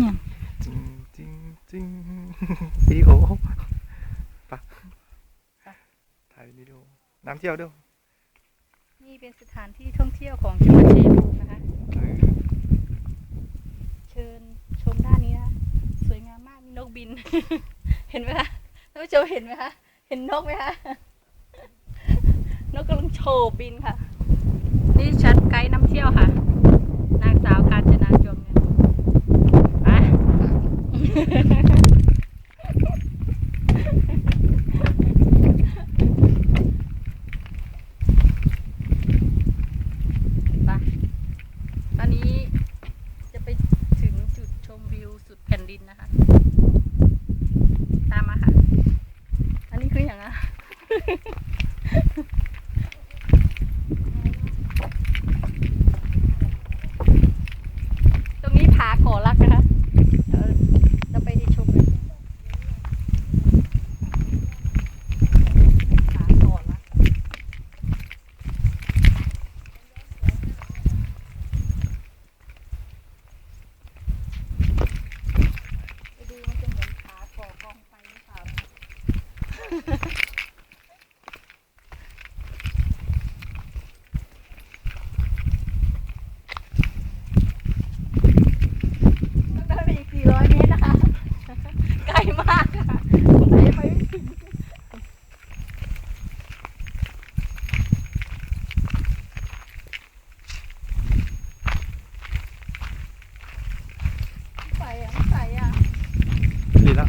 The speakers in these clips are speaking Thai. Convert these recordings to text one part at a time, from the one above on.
เนี่ยจริงจริงจริงวิดีโอปะถ่ายวิดีโอน้ำเที่ยวด้วยนี่เป็นสถานที่ท่องเที่ยวของจังหวัดชัยภูมินะคะเชิญชมด้านนี้นะคะสวยงามมากมีนกบิน เห็นไหมคะท่านผู้ชมเห็นไหมคะเห็นนกไหมคะนกกำลังโฉบบินค่ะ นี่ชัดไกด์นำเที่ยวค่ะ นางสาวกาญจนาจวงเงินไป ไปตอนนี้จะไปถึงจุดชมวิวสุ ดินนะคะ ตามมาค่ะ อันนี้คืออย่างอะ ตรงนี้ผาก่อรักนะคะเดี๋ยวเราไปที่ชมกันผาก่อรัก ไปดูมันจะเหมือนขาก่อกองไฟหรือเปล่า นะต้องเดินไปอีก400เมตรนะคะ ไกลมากค่ะไปไปไม่ถึงไม่ไปอะไม่ไปอะ ดีแล้ว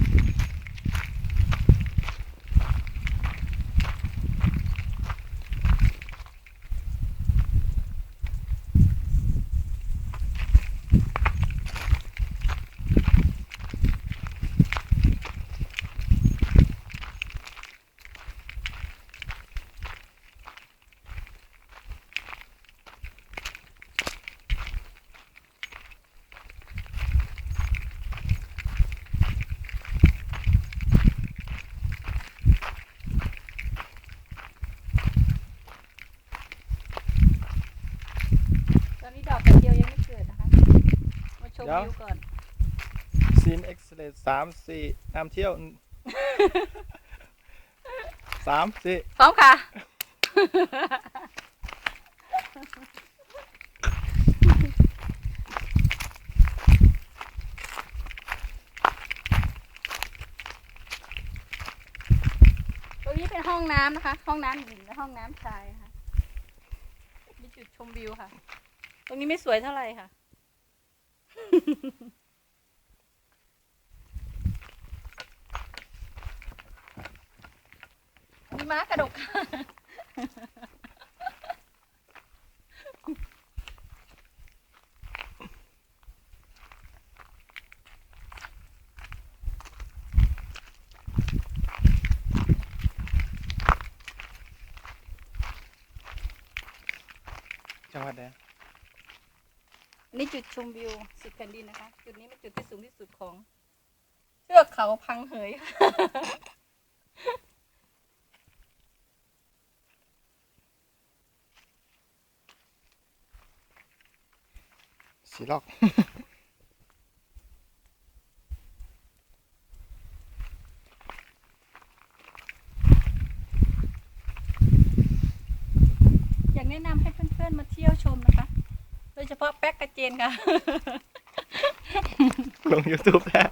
ตอนนี้ดอกกระเจียวยังไม่เกิดนะคะ มาชมวิวก่อนซีนเอ็กซ์เลสามสี่น้ำเที่ยวสามสี่พร้อมค่ะ ตรงนี้เป็นห้องน้ำนะคะ ห้องน้ำหญิงและห้องน้ำชายค่ะมีจุดชมวิวค่ะ ตรงนี้ไม่สวยเท่าไหร่ค่ะ มีม้ากระดกจังหวัดใด นี่จุดชมวิวสุดแผ่นดินนะคะ จุดนี้เป็นจุดที่สูงที่สุดของ เทือกเขาพังเหยค่ะสีล็อก อยากแนะนำให้เพื่อนๆมาเที่ยวชมนะคะโดยเฉพาะแป๊กกระเจนค่ะ ลง YouTube แล้ว